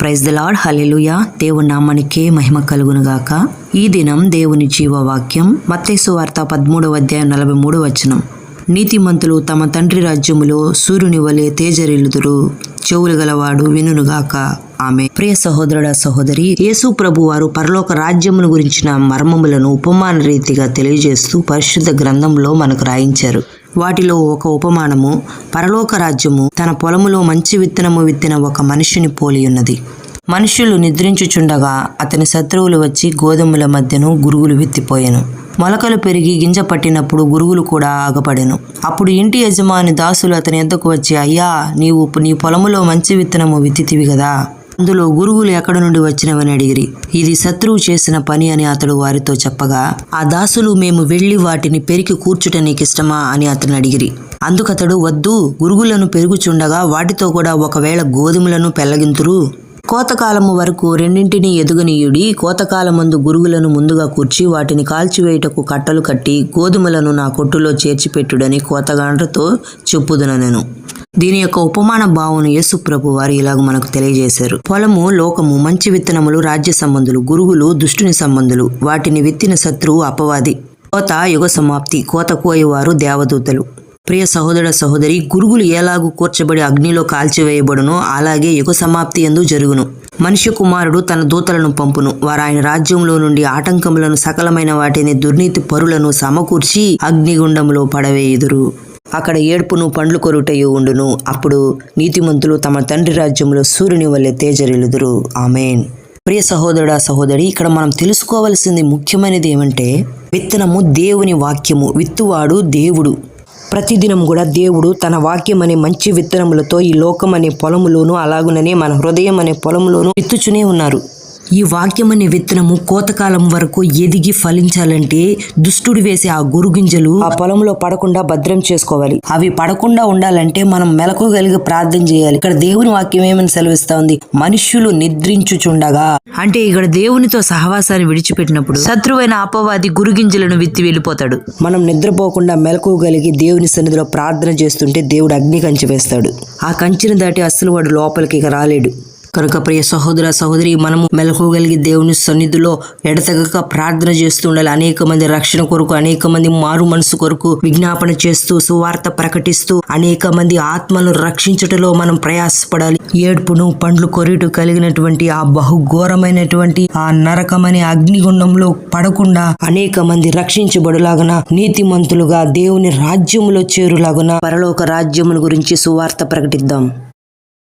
Praise the lord hallelujah దేవుని నామానికే మహిమ కలుగునుగాక. ఈ దినం దేవుని జీవవాక్యం మత్తేసు వార్త పదమూడవ అధ్యాయం నలభై మూడు వచనం. నీతిమంతులు తమ తండ్రి రాజ్యములో సూర్యుని వలె తేజరిల్లుదురు. చెవులు గలవాడు వినునుగాక. ఆమె ప్రియ సహోదరుడ సహోదరి యేసు ప్రభు వారు పరలోక రాజ్యమును గురించిన మర్మములను ఉపమాన రీతిగా తెలియజేస్తూ పరిశుద్ధ గ్రంథంలో మనకు రాయించారు. వాటిలో ఒక ఉపమానము పరలోక రాజ్యము తన పొలములో మంచి విత్తనము విత్తిన ఒక మనిషిని పోలియున్నది మనుష్యులు నిద్రించుచుండగా అతని శత్రువులు వచ్చి గోధుమల మధ్యను గురుగులు విత్తిపోయెను. మొలకలు పెరిగి గింజ పట్టినప్పుడు గురుగులు కూడా ఆగపడెను. అప్పుడు ఇంటి యజమాని దాసులు అతని ఎద్దకు వచ్చి అయ్యా నీవు నీ పొలములో మంచి విత్తనము విత్తితివి కదా? అందులో గురువులు ఎక్కడి నుండి వచ్చినవని అడిగిరి. ఇది శత్రువు చేసిన పని అని అతడు వారితో చెప్పగా ఆ దాసులు మేము వెళ్ళి వాటిని పెరికి కూర్చుట నీకిష్టమా? అని అతను అడిగిరి. అందుకతడు వద్దు గురుగులను పెరుగుచుండగా వాటితో కూడా ఒకవేళ గోధుమలను పెళ్ళగింతురు కోతకాలము వరకు రెండింటిని ఎదుగనీయుడి కోతకాలమందు గురుగులను ముందుగా కూర్చి వాటిని కాల్చివేయుటకు కట్టలు కట్టి గోధుమలను నా కొట్టులో చేర్చిపెట్టుడని కోతగాండ్రతో చెప్పుదుననెను. దీని యొక్క ఉపమాన భావన యేసు ప్రభు వారు ఇలాగ మనకు తెలియజేశారు. పొలము లోకము మంచి విత్తనములు రాజ్య సంబంధులు గురువులు దుష్టుని సంబంధులు వాటిని విత్తిన శత్రువు అపవాది కోత యుగ సమాప్తి కోత కోయవారు దేవదూతలు. ప్రియ సహోదర సహోదరి గురుగులు ఎలాగూ కూర్చబడి అగ్నిలో కాల్చివేయబడునో అలాగే యుగ సమాప్తి ఎందు జరుగును. మనిషి కుమారుడు తన దూతలను పంపును. వారు ఆయన రాజ్యంలో నుండి ఆటంకములను సకలమైన వాటిని దుర్నీతి పరులను సమకూర్చి అగ్నిగుండంలో పడవేయుదురు. అక్కడ ఏడ్పును పండ్లు కొరుటయు ఉండును. అప్పుడు నీతిమంతులు తమ తండ్రి రాజ్యంలో సూర్యుని వల్లే తేజరిల్లుదురు. ఆమెన్. ప్రియ సహోదరుడా సహోదరి ఇక్కడ మనం తెలుసుకోవలసింది ముఖ్యమైనది ఏమంటే విత్తనము దేవుని వాక్యము విత్తువాడు దేవుడు. ప్రతిదినం కూడా దేవుడు తన వాక్యం అనే మంచి విత్తనములతో ఈ లోకం అనే పొలములోను అలాగుననే మన హృదయం అనే పొలములోను విత్తుచునే ఉన్నారు. ఈ వాక్యమనే విత్తనము కోతకాలం వరకు ఎదిగి ఫలించాలంటే దుష్టుడు వేసే ఆ గురుగింజలు ఆ పొలంలో పడకుండా భద్రం చేసుకోవాలి. అవి పడకుండా ఉండాలంటే మనం మెలకోగలిగి ప్రార్థన చేయాలి. ఇక్కడ దేవుని వాక్యం ఏమని సెలవిస్తా ఉంది మనుష్యులు నిద్రించుచుండగా. అంటే ఇక్కడ దేవునితో సహవాసాన్ని విడిచిపెట్టినప్పుడు శత్రువైన అపవాది గురుగింజలను విత్తి వెళ్ళిపోతాడు. మనం నిద్రపోకుండా మెలకోగలిగి దేవుని సన్నిధిలో ప్రార్థన చేస్తుంటే దేవుడు అగ్ని కంచి వేస్తాడు. ఆ కంచిని దాటి అస్సలు వాడు లోపలికి ఇక రాలేడు. కనుక ప్రియ సహోదర సహోదరి మనము మెలకోగలిగి దేవుని సన్నిధిలో ఎడతెగక ప్రార్థన చేస్తూ ఉండాలి అనేక మంది రక్షణ కొరకు అనేక మంది మారు మనసు కొరకు విజ్ఞాపన చేస్తూ సువార్త ప్రకటిస్తూ అనేక మంది ఆత్మలను రక్షించుటలో మనం ప్రయాసపడాలి. ఏడ్పును పండ్లు కొరిటు కలిగినటువంటి ఆ బహుఘోరమైనటువంటి ఆ నరకమనే అగ్నిగుండంలో పడకుండా అనేక మంది రక్షించబడులాగన నీతిమంతులుగా దేవుని రాజ్యములో చేరులాగున పరలోక రాజ్యముల గురించి సువార్త ప్రకటిద్దాం.